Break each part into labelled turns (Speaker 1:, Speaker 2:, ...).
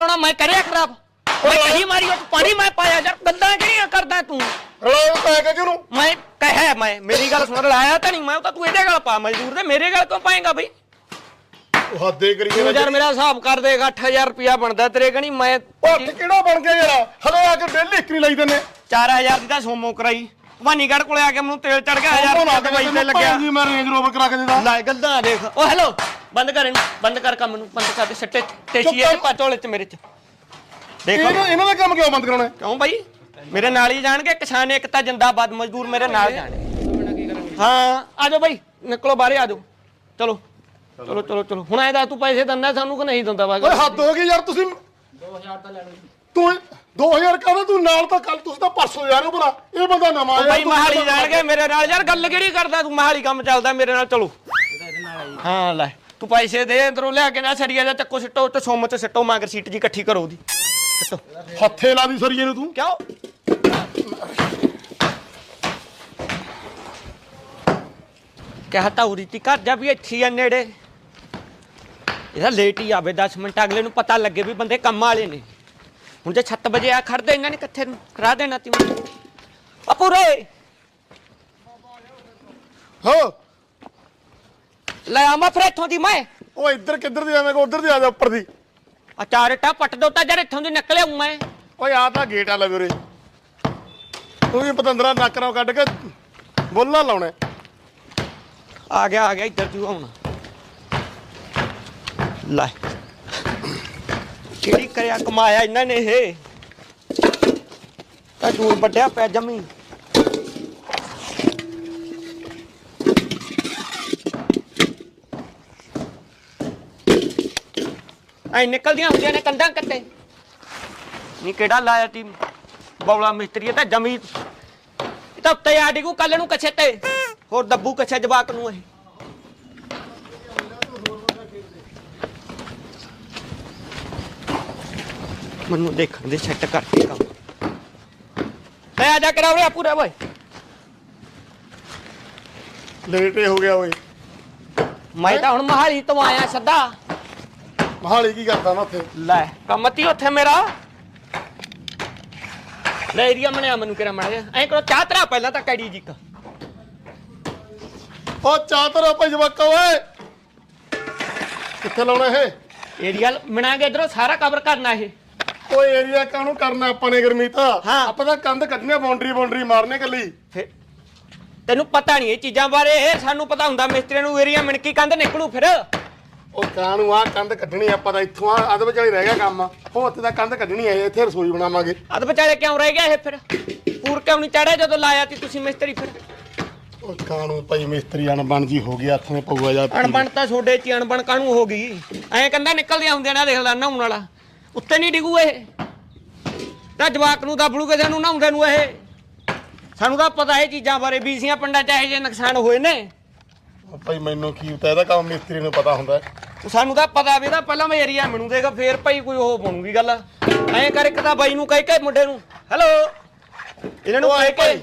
Speaker 1: ਹੋਣਾ ਮੈਂ ਕਰਿਆ ਖਰਾਬ। ਮੈਂ ਕਹੀ ਮਾਰੀ ਉਹ ਪਾਣੀ ਮੈਂ ਪਾਇਆ ਯਾਰ ਗੱਲਾਂ ਕਿਹੜੀਆਂ ਕਰਦਾ ਤੂੰ।
Speaker 2: ਰਲਾ ਪੈ ਕੇ ਕਿਉਂ
Speaker 1: ਮੈਂ ਕਹਿਆ ਮੈਂ ਮੇਰੀ ਗੱਲ ਸੁਣ ਲਾਇਆ ਤਾਂ ਨਹੀਂ ਮੈਂ ਉਹ ਤਾਂ ਤੂੰ ਇਹਦੇ ਗੱਲ ਪਾ ਮਜ਼ਦੂਰ ਦੇ ਮੇਰੇ ਗੱਲ ਕਿਉਂ ਪਾਏਗਾ ਬਈ?
Speaker 2: ਹੱਦੇ ਕਰੀ
Speaker 1: ਤੂੰ ਯਾਰ ਮੇਰਾ ਹਿਸਾਬ ਕਰ ਦੇਗਾ 8000 ਰੁਪਿਆ ਬਣਦਾ ਤੇਰੇ ਕਣੀ ਮੈਂ
Speaker 2: ਉੱਠ ਕਿਹੜਾ ਬਣ ਗਿਆ ਯਾਰ? ਹਲੇ ਆ ਕੇ ਡੇਲੀ ਇਕਰੀ ਲਾਈ ਦਿੰਨੇ
Speaker 1: 4000 ਦੀ ਤਾਂ ਸੋਮੋ ਕਰਾਈ। ਭਵਾਨੀਗੜ੍ਹ ਕੋਲੇ ਆ ਕੇ ਮੈਨੂੰ ਤੇਲ ਚੜ ਗਿਆ 1000 ਰੁਪਿਆ ਦਵਾਈ ਤੇ ਲੱਗਿਆ।
Speaker 2: ਜੀ ਮੈਂ ਰੇਂਜ ਰੋਵਰ ਕਰਾ ਕੇ ਦਿੰਦਾ
Speaker 1: ਲੈ ਗੱਲਾਂ ਦੇਖ। ਓ ਹੈਲੋ ਬੰਦ ਕਰ ਇਹਨੂੰ ਬੰਦ ਕਰ ਕੰਮ ਨੂੰ ਬੰਦ ਕਰ ਦੇ ਸੱਟੇ
Speaker 2: ਕਰ।
Speaker 1: ਤੇ ਪਾਟੋਲੇ ਚ ਮੇਰੇ ਚ। ਦੇਖੋ।
Speaker 2: ਇਹਨਾਂ ਇਹਨਾਂ ਦਾ ਕੰਮ ਕਿਉਂ ਬੰਦ ਕਰਾਉਣਾ ਹੈ?
Speaker 1: ਕਿਉਂ ਬਾਈ? ਮੇਰੇ ਨਾਲ ਹੀ ਜਾਣਗੇ ਕਿਸਾਨ ਏਕਤਾ ਜਿੰਦਾਬਾਦ ਮਜ਼ਦੂਰ ਮੇਰੇ ਨਾਲ ਜਾਣਗੇ। ਹਾਂ ਆ ਜਾਓ ਬਾਈ ਨਿਕਲੋ ਬਾਹਰੇ ਆ ਜਾਓ ਚਲੋ ਚਲੋ ਚਲੋ ਚਲੋ। ਹੁਣ ਐ ਦੱਸ ਤੂੰ ਪੈਸੇ ਦਿੰਦਾ ਸਾਨੂੰ ਕਿ ਨਹੀਂ ਦਿੰਦਾ ਵਾ
Speaker 2: ਓਏ ਹੱਦ ਹੋ ਗਈ ਯਾਰ ਤੁਸੀਂ 2000 ਤਾਂ ਲੈ ਲਓ ਤੂੰ 2000 ਕਹਿੰਦਾ ਤੂੰ ਨਾਲ ਤਾਂ ਕੱਲ ਤੁਸੀਂ ਤਾਂ ਪਰਸੋਂ ਜਾ ਰਹੇ ਹੋ ਭਲਾ। ਇਹ ਬੰਦਾ ਨਵਾਂ ਆਇਆ
Speaker 1: ਬਾਈ
Speaker 2: ਤੂੰ
Speaker 1: ਮਹਾਲੀ
Speaker 2: ਕਹਿੰਦਾ
Speaker 1: ਜਾਣਗੇ ਮੇਰੇ ਨਾਲ। ਯਾਰ ਗੱਲ ਕਿਹੜੀ ਕਰਦਾ ਤੂੰ? ਮਹਾਲੀ ਕੰਮ ਚੱਲਦਾ ਮੇਰੇ ਨਾਲ ਚਲੋ। ਹਾਂ ਲੈ। ਤੂੰ ਪੈਸੇ ਦੇ ਅੰਦਰੋਂ ਲਿਆ ਕੇ ਨਾ ਸਰੀਆ ਦਾ ਚੱਕੋ ਸਿੱਟੋ ਤੇ ਸੁੰਮ ਚ ਸਿੱਟੋ ਮਗਰ ਸੀਟ ਜੀ ਇਕੱਠੀ ਕਰੋ ਉਹਦੀ। ਸਿੱਟੋ।
Speaker 2: ਹੱਥੇ ਲਾ ਦੀ ਸਰੀਏ ਨੂੰ ਤੂੰ।
Speaker 1: ਕਿਉਂ? ਕਹਤਾ ਉਰੀ ਤੀ ਘਰ ਜਾ ਵੀ ਇੱਥੇ ਹੀ ਆ ਨੇੜੇ। ਇਹਦਾ ਲੇਟ ਹੀ ਆਵੇ 10 ਮਿੰਟ ਅਗਲੇ ਨੂੰ ਪਤਾ ਲੱਗੇ ਵੀ ਬੰਦੇ ਕੰਮ ਵਾਲੇ ਨੇ। ਹੁਣ ਜੇ 7 ਵਜੇ ਆ ਖੜਦੇ ਇਹਨਾਂ ਨੇ ਕਿੱਥੇ ਨੂੰ ਕਰਾ ਦੇਣਾ ਤੀ ਮੈਨੂੰ
Speaker 2: ਹੋ।
Speaker 1: ਲੈ ਆਮਾ ਫਿਰ ਇੱਥੋਂ ਦੀ ਮੈਂ।
Speaker 2: ਉਹ ਇੱਧਰ ਕਿੱਧਰ ਦੀ ਆਵੇਂਗਾ ਉਧਰ ਦੀ ਆ ਜਾ ਉੱਪਰ ਦੀ।
Speaker 1: ਆ ਚਾਰ ਇੱਟਾਂ ਪੱਟ ਦੋ ਤਾਂ ਜਰ ਇੱਥੋਂ ਦੀ ਨਿਕਲਿਆ ਹੂੰ ਮੈਂ।
Speaker 2: ਓਏ ਆ ਤਾਂ ਗੇਟ ਆ ਲਵੇ ਉਰੇ ਤੂੰ ਵੀ ਪਤੰਦਰਾ ਨੱਕ ਨਾਲ ਕੱਢ ਕੇ ਬੋਲਾ ਲਾਉਣਾ। ਹੈ।
Speaker 1: ਆ ਗਿਆ ਆ ਗਿਆ ਇੱਧਰ ਤੂੰ ਹੁਣ ਲੈ। ਕਿਹੜੀ ਕਰਿਆ ਕਮਾਇਆ ਇਹਨਾਂ ਨੇ ਇਹ? ਤਾਂ ਤੂੰ ਵੱਡਿਆ ਪਿਆ ਜਮੀ ਐ ਨਿਕਲਦੀਆਂ ਹੁੰਦੀਆਂ ਨੇ ਕੰਧਾਂ ਕੱਤੇ। ਨਹੀਂ ਕਿਹੜਾ ਲਾਇਆ ਤੀ? ਬੌਲਾ ਮਿਸਤਰੀ ਇਹ ਤਾਂ ਜਮੀ। ਇਹ ਤਾਂ ਉੱਤੇ ਆ ਡਿਗੂ ਕੱਲ ਨੂੰ ਕੱਛੇ ਤੇ। ਹੋਰ ਦੱਬੂ ਕੱਛੇ ਜਵਾਕ ਨੂੰ ਇਹ। ਮੈਨੂੰ ਦੇਖਣ ਦੇ ਸੈੱਟ ਕਰਕੇ ਕੰਮ। ਮੈਂ ਆ ਜਾ ਕਰਾ ਰਿਹਾ ਪੂਰਾ ਓਏ।
Speaker 2: ਲੇਟ ਹੀ ਹੋ ਗਿਆ ਓਏ।
Speaker 1: ਮੈਂ ਤਾਂ ਹੁਣ ਮਹਾਲੀ ਤੋਂ ਆਇਆ ਸੱਦਾ
Speaker 2: ਮਹਾਲੀ ਕੀ ਕਰਦਾ ਮੈਂ ਉੱਥੇ?
Speaker 1: ਲੈ ਕੰਮਤੀ ਉੱਥੇ ਮੇਰਾ? ਲੈ ਏਰੀਆ ਬਣਿਆ ਮੈਨੂੰ ਕਿਰਾ ਮੜ ਗਿਆ ਐਂ ਕਰੋ ਚਾਹ ਤਰਾ ਪਹਿਲਾਂ ਤਾਂ ਕੈੜੀ ਜੀ ਕਾ
Speaker 2: ਉਹ ਚਾਤਰ ਭਾਈ ਜਵਾਕਾ ਓਏ! ਕਿੱਥੇ ਲਾਉਣਾ ਇਹ?
Speaker 1: ਏਰੀਆ ਬਣਾਗੇ ਇਧਰੋਂ ਸਾਰਾ ਕਵਰ ਕਰਨਾ ਇਹ।
Speaker 2: ਓਏ ਏਰੀਆ ਕਾਹਨੂੰ ਕਰਨਾ ਆਪਾਂ ਨੇ ਗਰਮੀਤ
Speaker 1: ਹਾਂ।
Speaker 2: ਆਪਾਂ ਤਾਂ ਕੰਧ ਕੱਢਣੀ ਬਾਉਂਡਰੀ ਬਾਉਂਡਰੀ ਮਾਰਨੇ ਕੱਲੀ
Speaker 1: ਫਿਰ ਤੈਨੂੰ ਪਤਾ ਨਹੀਂ ਇਹ ਚੀਜ਼ਾਂ ਬਾਰੇ ਇਹ ਸਾਨੂੰ ਪਤਾ ਹੁੰਦਾ ਮਿਸਤਰੀ ਨੂੰ ਏਰੀਆ ਮਿਣਕੀ ਕੰਧ ਨਿਕਲੂ ਫਿਰ।
Speaker 2: ਉਹ ਕਾਹਨੂੰ ਆ ਕੰਧ ਕੱਢਣੀ ਆਪਾਂ ਤਾਂ ਇੱਥੋਂ ਆ ਅਧ ਵਿਚਾਲੇ ਰਹਿ ਗਿਆ ਕੰਮ। ਉਹ ਉੱਥੇ ਤਾਂ ਕੰਧ ਕੱਢਣੀ ਹੈ ਇੱਥੇ ਰਸੋਈ ਬਣਾਵਾਂਗੇ।
Speaker 1: ਅਦ ਵਿਚਾਲੇ ਕਿਉਂ ਰਹਿ ਗਿਆ ਇਹ ਫਿਰ? ਪੂਰ ਕਿਉਂ ਨਹੀਂ ਚੜਿਆ ਜਦੋਂ ਲਾਇਆ ਤੀ ਤੁਸੀਂ ਮਿਸਤਰੀ ਫਿਰ?
Speaker 2: ਉਹ ਕਾਹਨੂੰ ਭਾਈ ਮਿਸਤਰੀ ਅਣਬਣ ਜੀ ਹੋ ਗਿਆ ਹੱਥ ਨੇ ਪਊਆ ਜਾ
Speaker 1: ਅਣਬਣ ਤਾਂ ਛੋਡੇ ਚ ਹੀ ਅਣਬਣ ਕਾਹਨੂੰ ਹੋ ਗਈ? ਐਂ ਕੰਦਾ ਨਿਕਲਦੀਆਂ ਹੁੰਦੀਆਂ ਨੇ ਦੇਖ ਲੈ ਨਹਾਉਣ ਵਾਲਾ। ਉੱਤੇ ਨਹੀਂ ਡਿਗੂ ਇਹ। ਤਾਂ ਜਵਾਕ ਨੂੰ ਦੱਬੜੂ ਕਿਸੇ ਨੂੰ ਨਹਾਉਂਦੇ ਨੂੰ ਇਹ। ਸਾਨੂੰ ਤਾਂ ਪਤਾ ਇਹ ਚੀਜ਼ਾਂ ਬਾਰੇ ਬੀਸੀਆਂ ਪਿੰਡਾਂ ਚ ਇਹੋ ਜਿਹੇ ਨੁਕਸਾਨ ਹੋਏ ਨੇ।
Speaker 2: ਭਾਈ ਮੈਨੂੰ ਕੀ ਪਤਾ ਇਹਦਾ ਕੰਮ ਮਿਸਤਰੀ ਨੂੰ ਪਤਾ ਹੁੰਦਾ। ਹੈ।
Speaker 1: ਸਾਨੂੰ ਤਾਂ ਪਤਾ ਵੀ ਇਹਦਾ ਪਹਿਲਾਂ ਮੈਂ ਏਰੀਆ ਮੈਨੂੰ ਦੇਗਾ ਫੇਰ ਭਾਈ ਕੋਈ ਉਹ ਬਣੂਗੀ ਗੱਲ। ਐਂ ਕਰ ਇੱਕ ਤਾਂ ਬਾਈ ਨੂੰ ਕਹਿ ਕੇ ਮੁੰਡੇ ਨੂੰ। ਹੈਲੋ ਇਹਨਾਂ ਨੂੰ ਕਹਿ ਕੇ।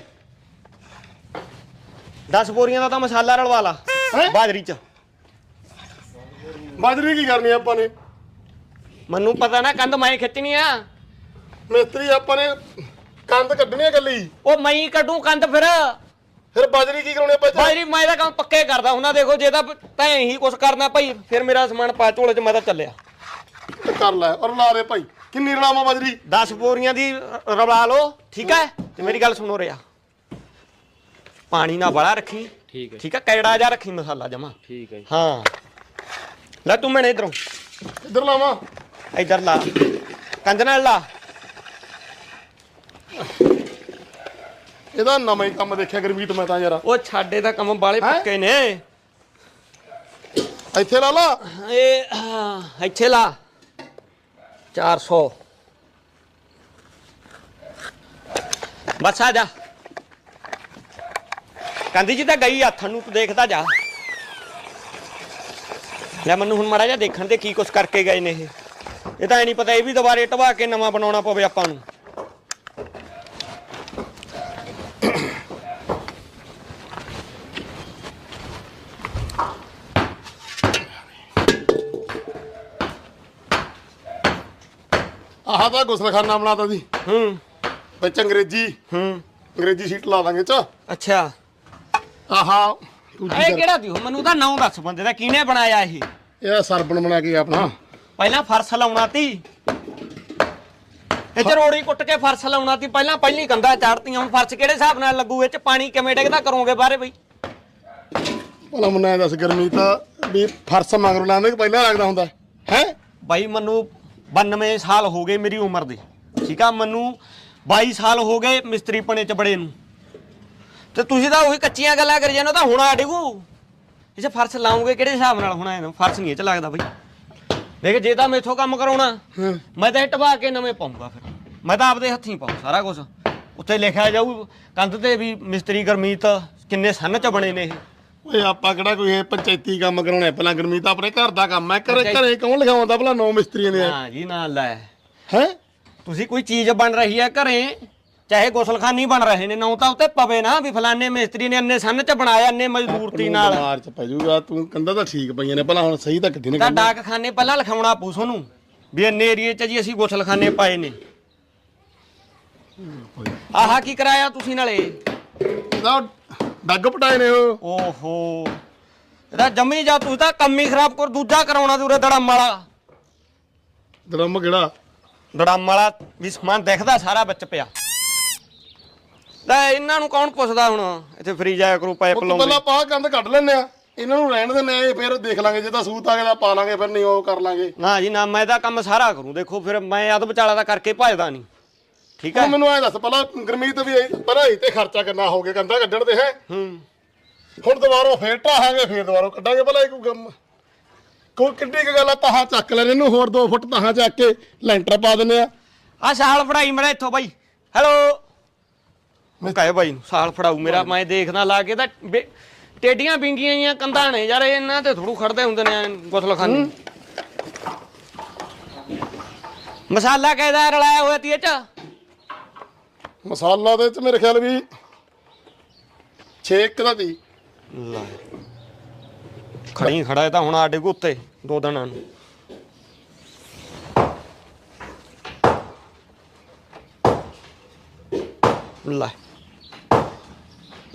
Speaker 1: 10 ਬੋਰੀਆਂ ਦਾ ਤਾਂ ਮਸਾਲਾ ਰਲਵਾ ਲਾ
Speaker 2: ਹੈਂ?
Speaker 1: ਬਾਜਰੀ ਚ।
Speaker 2: ਬਾਜਰੀ ਕੀ ਕਰਨੀ ਆਪਾਂ ਨੇ?
Speaker 1: ਮੈਨੂੰ ਪਤਾ ਨਾ ਕੰਧ ਮੈਂ ਖਿੱਚਣੀ ਆ।
Speaker 2: ਮਿਸਤਰੀ ਆਪਾਂ ਨੇ ਕੰਧ ਕੱਢਣੀ ਹੈ ਕੱਲੀ
Speaker 1: ਉਹ ਮੈਂ ਹੀ ਕੱਢੂ ਕੰਧ ਫਿਰ।
Speaker 2: ਫਿਰ ਬਾਜਰੀ ਕੀ ਕਰਾਉਣੀ ਆਪਾਂ ਇੱਥੇ?
Speaker 1: ਬਾਜਰੀ ਮੈਂ ਤਾਂ ਕੰਮ ਪੱਕੇ ਕਰਦਾ ਹੁੰਦਾ ਦੇਖੋ ਜੇ ਤਾਂ ਤੈਂ ਹੀ ਕੁਛ ਕਰਨਾ ਭਾਈ ਫਿਰ ਮੇਰਾ ਸਮਾਨ ਪਾ ਝੋਲੇ ਚ ਮੈਂ ਤਾਂ ਚੱਲਿਆ।
Speaker 2: ਕਰ ਲੈ ਔਰ ਲਾ ਦੇ ਭਾਈ। ਕਿੰਨੀ ਰਲਾਵਾ ਬਾਜਰੀ?
Speaker 1: 10 ਬੋਰੀਆਂ ਦੀ ਰ- ਰਲਾ ਲਓ ਠੀਕ ਹੈ? ਤੇ ਮੇਰੀ ਗੱਲ ਸੁਣੋ ਰਿਆ। ਪਾਣੀ ਨਾ ਬੜਾ ਰੱਖੀ।
Speaker 3: ਠੀਕ ਹੈ।
Speaker 1: ਠੀਕ ਹੈ ਕੈੜਾ ਜਾ ਰੱਖੀ ਮਸਾਲਾ ਜਮਾ।
Speaker 3: ਠੀਕ ਹੈ ਜੀ।
Speaker 1: ਹਾਂ। ਲੈ ਤੂੰ ਮੈਨੇ ਇਧਰੋਂ।
Speaker 2: ਇੱਧਰ ਲਾਵਾਂ?
Speaker 1: ਇਧਰ ਲਾ। ਕੰਧ ਨਾਲ ਲਾ।
Speaker 2: ਇਹਦਾ ਨਵਾਂ ਹੀ ਕੰਮ ਦੇਖਿਆ ਗਰਮੀਤ ਮੈਂ ਤਾਂ ਯਾਰ।
Speaker 1: ਉਹ ਛਾਡੇ ਦਾ ਕੰਮ ਬਾਲੇ
Speaker 2: ਹੈਂ?
Speaker 1: ਪੱਕੇ ਨੇ।
Speaker 2: ਇੱਥੇ ਲਾ ਲਾ।
Speaker 1: ਇਹ ਇੱਥੇ ਲਾ। 400 ਬਸ ਆ ਜਾ। ਕੰਦੀ ਜੀ ਤਾਂ ਗਈ ਹੱਥਾਂ ਨੂੰ ਤੂੰ ਦੇਖਦਾ ਜਾ। ਲੈ ਮੈਨੂੰ ਹੁਣ ਮਾੜਾ ਜਿਹਾ ਦੇਖਣ ਦੇ ਕੀ ਕੁਛ ਕਰਕੇ ਗਏ ਨੇ ਇਹ। ਇਹ ਤਾਂ ਐ ਨਹੀਂ ਪਤਾ ਇਹ ਵੀ ਦੁਬਾਰੇ ਢਵਾ ਕੇ ਨਵਾਂ ਬਣਾਉਣਾ ਪਵੇ ਆਪਾਂ ਨੂੰ
Speaker 2: ਆਹ ਤਾਂ ਗੁਸਲਖਾਨਾ ਬਣਾਤਾ ਜੀ।
Speaker 1: ਹੂੰ।
Speaker 2: ਵਿੱਚ ਅੰਗਰੇਜ਼ੀ।
Speaker 1: ਹੂੰ।
Speaker 2: ਅੰਗਰੇਜ਼ੀ ਸੀਟ ਲਾ ਦਾਂਗੇ ਚ।
Speaker 1: ਅੱਛਾ।
Speaker 2: ਆਹਾ ਦੂਜੀ
Speaker 1: ਇਹ ਕਿਹੜਾ ਦਿਓ? ਮੈਨੂੰ ਤਾਂ ਨਾਂ ਦੱਸ ਬੰਦੇ ਦਾ। ਕਿਹਨੇ ਬਣਾਇਆ ਇਹ?
Speaker 2: ਇਹ ਸਰਬਣ ਬਣਾ ਕੇ ਆਪਣਾ।
Speaker 1: ਪਹਿਲਾਂ ਫਰਸ਼ ਲਾਉਣਾ ਤੀ। ਇਹ ਚ ਰੋੜੀ ਕੁੱਟ ਕੇ ਫਰਸ਼ ਲਾਉਣਾ ਤੀ। ਪਹਿਲਾਂ ਪਹਿਲੀ ਕੰਧਾਂ ਚਾੜਤੀਆਂ। ਹੁਣ ਫਰਸ਼ ਕਿਹੜੇ ਹਿਸਾਬ ਨਾਲ ਲੱਗੂ? ਇਹ ਚ ਪਾਣੀ ਕਿਵੇਂ ਡਿੱਗਦਾ? ਕਰੋਗੇ ਬਾਹਰੇ ਬਈ।
Speaker 2: ਭਲਾ ਮੈਨੂੰ ਐਂ ਦੱਸ ਗਰਮੀ ਤਾਂ ਵੀ ਫਰਸ ਮਗਰੋਂ ਲਾਉਂਦੇ ਕਿ ਪਹਿਲਾਂ ਲੱਗਦਾ ਹੁੰਦਾ? ਹੈ?
Speaker 1: ਬਾਈ ਮੈਨੂੰ 92 ਸਾਲ ਹੋ ਗਏ ਮੇਰੀ ਉਮਰ ਦੇ। ਠੀਕ ਆ ਮੈਨੂੰ 22 ਸਾਲ ਹੋ ਗਏ ਮਿਸਤਰੀ ਪਣੇ ਚ ਬੜੇ ਨੂੰ। ਤੇ ਤੁਸੀਂ ਤਾਂ ਉਹੀ ਕੱਚੀਆਂ ਗੱਲਾਂ ਕਰੀ ਜਾਂਦੇ ਹੋ ਤਾਂ ਹੁਣ ਆ ਡਿਗੂ। ਇਹ 'ਚ ਫਰਸ਼ ਲਾਉਂਗੇ ਕਿਹੜੇ ਹਿਸਾਬ ਨਾਲ ਹੁਣ ਐਂ ਫਰਸ਼ ਨਹੀਂ ਇਹ ਚ ਲੱਗਦਾ ਬਈ। ਦੇਖ ਜੇ ਤਾਂ ਮੇਥੋਂ ਕੰਮ ਕਰਾਉਣਾ ਮੈਂ ਤਾਂ ਇਹ ਟਵਾ ਕੇ ਨਵੇਂ ਪਾਉਂਗਾ ਫਿਰ। ਮੈਂ ਤਾਂ ਆਪਦੇ ਹੱਥੀਂ ਪਾਉਂ ਸਾਰਾ ਕੁਝ ਉੱਤੇ ਲਿਖਿਆ ਜਾਊ ਕੰਧ ਤੇ ਵੀ ਮਿਸਤਰੀ ਗਰਮੀਤ ਕਿੰਨੇ ਸੰਨ ਚ ਬਣੇ ਨੇ ਇਹ।
Speaker 2: ਓਏ ਆਪਾਂ ਕਿਹੜਾ ਕੋਈ ਇਹ ਪੰਚਾਇਤੀ ਕੰਮ ਕਰਾਉਣਾ ਪਹਿਲਾਂ ਗਰਮੀ ਤਾਂ ਆਪਣੇ ਘਰ ਦਾ ਕੰਮ ਹੈ ਘਰੇ ਘਰੇ ਕੌਣ ਲਿਖਾਉਂਦਾ ਭਲਾ? ਨੌ ਮਿਸਤਰੀਆਂ ਨੇ।
Speaker 1: ਹਾਂ ਜੀ ਨਾ ਲੈ।
Speaker 2: ਹੈ?
Speaker 1: ਤੁਸੀਂ ਕੋਈ ਚੀਜ਼ ਬਣ ਰਹੀ ਹੈ ਘਰੇ ਚਾਹੇ ਗੁਸਲਖਾਨੀ ਬਣ ਰਹੇ ਨੇ ਨਾ ਤਾਂ ਉੱਤੇ ਪਵੇ ਨਾ ਵੀ ਫਲਾਣੇ ਮਿਸਤਰੀ ਨੇ ਅੰਨੇ ਸੰਨ ਚ ਬਣਾਇਆ ਅੰਨੇ ਮਜ਼ਦੂਰਤੀ ਨਾਲ।
Speaker 2: ਮਾਰ ਚ ਪੈ ਜਾਊਗਾ ਤੂੰ ਕੰਦਾ ਤਾਂ ਠੀਕ ਪਈਆਂ ਨੇ ਭਲਾ ਹੁਣ ਸਹੀ ਤਾਂ ਕਿੱਥੇ ਨੇ
Speaker 1: ਤਾਂ ਡਾਕਖਾਨੇ ਪਹਿਲਾਂ ਲਿਖਾਉਣਾ ਪਊ ਤੁਹਾਨੂੰ ਵੀ ਅੰਨੇ ਏਰੀਏ ਚ ਜੀ ਅਸੀਂ ਗੁਸਲਖਾਨੇ ਪਾਏ ਨੇ। ਆਹਾ ਕੀ ਕਰਾਇਆ ਤੁਸੀਂ ਨਾਲੇ?
Speaker 2: ਡੱਗ ਪਟਾਏ ਨੇ ਉਹ।
Speaker 1: ਓਹੋ। ਇਹਦਾ ਜੰਮੀ ਜਾ ਤੁਸੀਂ ਤਾਂ ਕੰਮ ਹੀ ਖਰਾਬ ਕਰ ਦੂਜਾ ਕਰਾਉਣਾ ਤੂਰੇ ਦੜਮ ਵਾਲਾ।
Speaker 2: ਡਰਮ ਕਿਹੜਾ?
Speaker 1: ਦੜਮ ਵਾਲਾ ਵੀ ਸਮਾਨ ਦਿਖਦਾ ਸਾਰਾ ਵਿੱਚ ਪਿਆ। ਲੈ ਇਹਨਾਂ ਨੂੰ ਕੌਣ ਪੁੱਛਦਾ ਹੁਣ? ਇੱਥੇ ਫਰੀ ਜਾਇਆ ਕਰੂ ਪਾਈਪ
Speaker 2: ਉਹ ਤੋਂ
Speaker 1: ਲਾਉਂਦੇ।
Speaker 2: ਪਹਿਲਾਂ ਆਪਾਂ ਕੰਧ ਕੱਢ ਲੈਨੇ ਆ। ਇਹਨਾਂ ਨੂੰ ਰਹਿਣ ਦਿੰਨੇ ਆ ਫਿਰ ਦੇਖ ਲਾਂਗੇ ਜੇ ਤਾਂ ਸੂਤ ਆ ਗਿਆ ਤਾਂ ਪਾ ਲਾਂਗੇ ਫਿਰ ਨਹੀਂ ਉਹ ਕਰ ਲਾਂਗੇ।
Speaker 1: ਨਾ ਜੀ ਨਾ ਮੈਂ ਇਹਦਾ ਕੰਮ ਸਾਰਾ ਕਰੂੰ। ਦੇਖੋ ਫਿਰ ਮੈਂ ਅਧ ਵਿਚਾਲਾ ਦਾ ਕਰਕੇ ਭਜਦਾ ਨਹੀਂ। ਠੀਕ ਹੈ।
Speaker 2: ਮੈਨੂੰ ਐ ਦੱਸ ਪਹਿਲਾਂ ਗਰਮੀਤ ਵੀ ਆਈ- ਪਹਿਲਾਂ ਹੀ ਤੇ ਖਰਚਾ ਕਿੰਨਾ ਹੋ ਗਿਆ ਕੰਧਾ ਕੱਢਣ ਦੇ ਹੈ?
Speaker 1: ਹੂੰ।
Speaker 2: ਹੁਣ ਦੁਬਾਰਾ ਫੇਰ ਢਾਹਾਂਗੇ ਫੇਰ ਦੁਬਾਰਾ ਕੱਢਾਂਗੇ ਭਲਾ ਇਹ ਕੋਈ ਗਮ ਕੋਈ ਕਿੱਡੀ ਕੁ ਗੱਲ ਆ ਤਾਹਾਂ ਚੱਕ ਲੈਣੇ ਇਹਨੂੰ ਹੋਰ 2 ਫੁੱਟ ਤਾਹਾਂ ਚੱਕ ਕੇ ਲੈਂਟਰ ਪਾ ਦਿੰਨੇ ਆ।
Speaker 1: ਆ ਸਾਲ ਫੜਾਈ ਮੜਾ ਇੱਥੋਂ ਬਾਈ। ਹੈਲੋ ਮੈਂ ਕਹੇ ਬਾਈ ਨੂੰ ਸਾਲ ਫੜਾਊ ਮੇਰਾ ਮੈਂ ਦੇਖਦਾ ਲਾ ਕੇ ਤਾਂ ਟੇਡੀਆਂ ਬਿੰਗੀਆਂ ਜੀਆਂ ਕੰਧਾਂ ਨੇ ਯਾਰ ਇਹਨਾਂ ਤੇ ਥੋੜੂ ਖੜਦੇ ਹੁੰਦੇ ਨੇ ਗੁਸਲਖਾਨੇ। ਮਸਾਲਾ ਕਿਹਦਾ ਰਲਾਇਆ ਹੋਇਆ ਤੀ ਇਹ ਚ?
Speaker 2: ਮਸਾਲਾ ਦੇ ਚ ਮੇਰੇ ਖਿਆਲ ਵੀ 6 ਦਾ ਤੀ
Speaker 1: ਲੈ। ਖੜੀ ਖੜਾ ਇਹ ਤਾਂ ਹੁਣ ਆਡੇ ਕੋ ਉੱਤੇ ਦੋ ਦਿਨਾਂ ਨੂੰ। ਲੈ।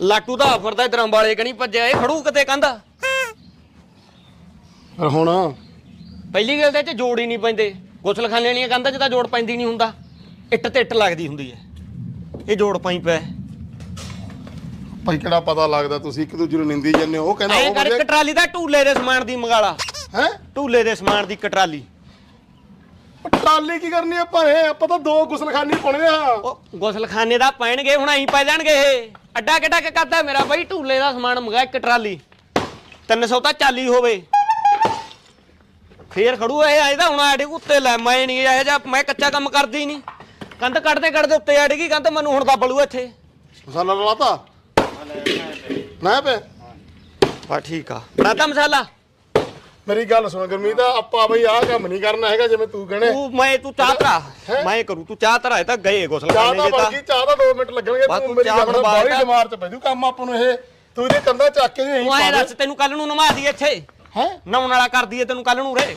Speaker 1: ਲਾਟੂ ਦਾ ਫਿਰਦਾ ਇਧਰਾਂ ਵਾਲੇ ਕਣੀ ਭੱਜਿਆ ਇਹ ਖੜੂ ਕਿਤੇ ਕੰਦਾ
Speaker 2: ਫਿਰ ਹੁਣ
Speaker 1: ਪਹਿਲੀ ਗੱਲ ਤਾਂ ਇਹ ਚ ਜੋੜ ਹੀ ਨਹੀਂ ਪੈਂਦੇ। ਗੁਸਲਖਾਨੇ ਵਾਲੀਆਂ ਕੰਧਾਂ 'ਚ ਤਾਂ ਜੋੜ ਪੈਂਦੀ ਨਹੀਂ ਹੁੰਦਾ। ਇੱਟ ਤੇ ਇੱਟ ਲੱਗਦੀ ਹੁੰਦੀ ਹੈ। ਇਹ ਜੋੜ ਪਾਈ ਪਿਆ
Speaker 2: ਭਾਈ ਕਿਹੜਾ ਪਤਾ ਲੱਗਦਾ ਤੁਸੀਂ ਇੱਕ ਦੂਜੇ ਨੂੰ ਨਿੰਦੀ ਜਾਂਦੇ ਹੋ ਉਹ ਕਹਿੰਦਾ
Speaker 1: ਐਂ
Speaker 2: ਉਹ
Speaker 1: ਕਰ ਇੱਕ ਟਰਾਲੀ ਦਾ ਢੂਲੇ ਦੇ ਸਮਾਨ ਦੀ ਮੰਗਾਲਾ।
Speaker 2: ਹੈ?
Speaker 1: ਢੂਲੇ ਦੇ ਸਮਾਨ ਦੀ ਇੱਕ ਟਰਾਲੀ।
Speaker 2: ਟਾਲੀ ਕੀ ਕਰਨੀ ਆ ਭਾਵੇਂ ਆਪਾਂ ਤਾਂ ਦੋ ਗੁਸਲਖਾਨੀ ਪਾਉਣੇ ਆ।
Speaker 1: ਉਹ ਗੁਸਲਖਾਨੇ ਦਾ ਪੈਣਗੇ ਹੁਣ ਅਸੀਂ ਪੈ ਜਾਣਗੇ ਇਹ। ਅੱਡਾ ਕਿੱਡਾ ਕਿ ਕਰਦਾ ਮੇਰਾ ਬਾਈ ਢੂਲੇ ਦਾ ਸਮਾਨ ਮੰਗਾ ਇੱਕ ਟਰਾਲੀ। 300 ਤਾਂ ਚਾਲੀ ਹੋਵੇ। ਫੇਰ ਖੜੂ ਇਹ ਆਇਦਾ ਹੁਣ ਆੜੇ ਉੱਤੇ ਲੈ ਮੈਂ ਨਹੀਂ ਇਹ ਜਾਂ ਮੈਂ ਕੱਚਾ ਕੰਮ ਕਰਦੀ ਨਹੀਂ ਕੰਧ ਕੱਢਦੇ ਕੱਢਦੇ ਉੱਤੇ ਆੜ ਗਈ ਕੰਧ ਮੈਨੂੰ ਹੁਣ ਤਾਂ ਬਲੂ ਇੱਥੇ।
Speaker 2: ਮਸਾਲਾ ਲਾਤਾ ਨਾ ਪੇ
Speaker 1: ਬਾ ਠੀਕ ਆ। ਬਣਾਤਾ ਮਸਾਲਾ?
Speaker 2: ਮੇਰੀ ਗੱਲ ਸੁਣ ਗੁਰਮੀਤ ਆਪਾਂ ਬਈ ਆਹ ਕੰਮ ਨਹੀਂ ਕਰਨਾ ਹੈਗਾ ਜਿਵੇਂ ਤੂੰ ਕਹਣੇ।
Speaker 1: ਤੂੰ ਮੈਂ ਤੂੰ ਚਾਹ
Speaker 2: ਹੈਂ?
Speaker 1: ਮੈਂ ਕਰੂ ਤੂੰ ਚਾਹ ਧਰਾ ਇਹ ਤਾਂ ਗਏ
Speaker 2: ਚਾਹ ਤਾਂ
Speaker 1: ਦੇ ਤਾਂ।
Speaker 2: ਬਾਕੀ ਚਾਹ ਦਾ 2 ਮਿੰਟ ਲੱਗਣਗੇ
Speaker 1: ਬਸ
Speaker 2: ਤੂੰ
Speaker 1: ਤੂੰ
Speaker 2: ਮੇਰੀ
Speaker 1: ਚਾਹ
Speaker 2: ਗੱਲ
Speaker 1: ਬਣਵਾ
Speaker 2: ਬਾਹਲੀ
Speaker 1: ਤਾ।
Speaker 2: ਦਿਮਾਗ ਚ ਪੈ ਜੂ ਕੰਮ ਆਪਾਂ ਨੂੰ ਇਹ। ਤੂੰ ਇਹਦੇ ਕੰਧਾ ਚੱਕ ਕੇ ਨਹੀਂ
Speaker 1: ਤੂੰ ਐ ਦੱਸ ਤੈਨੂੰ ਕੱਲ ਨੂੰ ਨਮਾ ਦੀ ਇੱਥੇ।
Speaker 2: ਹੈ?
Speaker 1: ਨਹਾਉਣ ਵਾਲਾ ਕਰ ਦਈਏ ਤੈਨੂੰ ਕੱਲ ਨੂੰ ਰੇ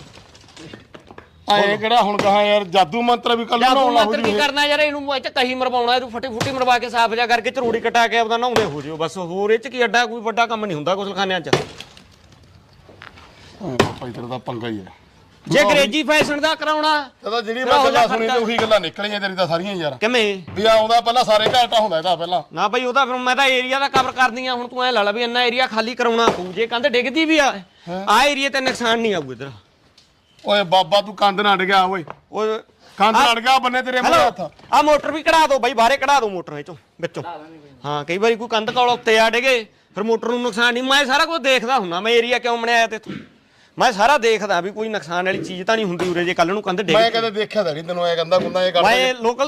Speaker 2: ਆਏ ਕਿਹੜਾ ਹੁਣ ਕਹਾ ਯਾਰ ਜਾਦੂ ਮੰਤਰ ਵੀ ਕੱਲ
Speaker 1: ਜਾਦੂ
Speaker 2: ਨੂੰ
Speaker 1: ਮੰਤਰ ਕੀ ਕਰਨਾ ਯਾਰ ਇਹਨੂੰ ਇੱਥੇ ਕਹੀ ਮਰਵਾਉਣਾ ਇਹਨੂੰ ਫਟੀ ਫੁੱਟੀ ਮਰਵਾ ਕੇ ਸਾਫ਼ ਜਾ ਕਰਕੇ ਚਰੂੜੀ ਕਟਾ ਕੇ ਆਪਦਾ ਨਹਾਉਂਦੇ ਹੋ ਜਿਓ ਬਸ ਹੋਰ ਇਹ ਚ ਕੀ ਅੱਡਾ ਕੋਈ ਵੱਡਾ ਕੰਮ ਨਹੀਂ ਹੁੰਦਾ ਗੁਸਲਖਾਨਿਆਂ ਚ।
Speaker 2: ਭਾਈ ਤੇਰਾ ਤਾਂ ਪੰਗਾ ਹੀ ਹੈ।
Speaker 1: ਜੇ ਅੰਗਰੇਜ਼ੀ ਫੈਸ਼ਨ ਦਾ ਕਰਾਉਣਾ
Speaker 2: ਤਾਂ ਜਿਹੜੀ ਮੈਂ ਗੱਲਾਂ ਸੁਣੀ ਤੇ। ਉਹੀ ਗੱਲਾਂ ਨਿਕਲੀਆਂ ਤੇਰੀ ਤਾਂ ਸਾਰੀਆਂ ਯਾਰ।
Speaker 1: ਕਿਵੇਂ?
Speaker 2: ਵੀ ਆਉਂਦਾ ਪਹਿਲਾਂ ਸਾਰੇ ਘਾਟਾ ਹੁੰਦਾ ਇਹਦਾ ਪਹਿਲਾਂ।
Speaker 1: ਨਾ ਬਈ ਉਹਦਾ ਫਿਰ ਮੈਂ ਤਾਂ ਏਰੀਆ ਦਾ ਕਵਰ ਕਰਦੀ ਆ ਹੁਣ ਤੂੰ ਐ ਲਾ ਲਾ ਵੀ ਇੰਨਾ ਏਰੀਆ ਖਾਲੀ ਕਰਾਉਣਾ ਪਊ ਜੇ ਕੰਧ ਡਿੱਗਦੀ ਵੀ ਆ ਆ ਏਰੀਆ ਤੇ ਨੁਕਸਾਨ ਨਹੀਂ ਆਊ ਇਧਰ।
Speaker 2: ਓਏ ਬਾਬਾ ਤੂੰ ਕੰਧ ਨਾ ਡਿਆ ਓਏ।
Speaker 1: ਉਹ
Speaker 2: ਕੰਧ ਲੜ ਗਿਆ ਬੰਨੇ ਤੇਰੇ ਮੂੰਹ ਹੱਥ।
Speaker 1: ਆ ਮੋਟਰ ਵੀ ਕਢਾ ਦਿਓ ਬਾਈ ਬਾਹਰੇ ਕਢਾ ਦਿਓ ਮੋਟਰ ਵਿੱਚੋਂ ਵਿੱਚੋਂ। ਹਾਂ ਕਈ ਵਾਰੀ ਕੋਈ ਕੰਧ ਕੋਲ ਉੱਤੇ ਆ ਡੇਗੇ ਫਿਰ ਮੋਟਰ ਨੂੰ ਨੁਕਸਾਨ ਨਹੀਂ। ਮੈਂ ਸਾਰਾ ਕੁਝ ਦੇਖਦਾ ਹੁੰਨਾ ਮੈਂ ਏਰੀਆ ਕਿਉਂ ਬਣਾਇਆ ਤੇ ਮੈਂ ਸਾਰਾ ਦੇਖਦਾ ਵੀ ਕੋਈ ਨੁਕਸਾਨ ਵਾਲੀ ਚੀਜ਼ ਤਾਂ ਨਹੀਂ ਹੁੰਦੀ ਉਰੇ ਜੇ ਕੱਲ ਨੂੰ ਕੰਧ ਡਿੱਗ
Speaker 2: ਮੈਂ ਕਦੇ ਦੇਖਿਆ ਤਾਂ ਨਹੀਂ ਤੈਨੂੰ ਐ ਕਹਿੰਦਾ ਗੁੰਦਾ ਇਹ ਕਰਦਾ
Speaker 1: ਮੈਂ ਲੋਕਲ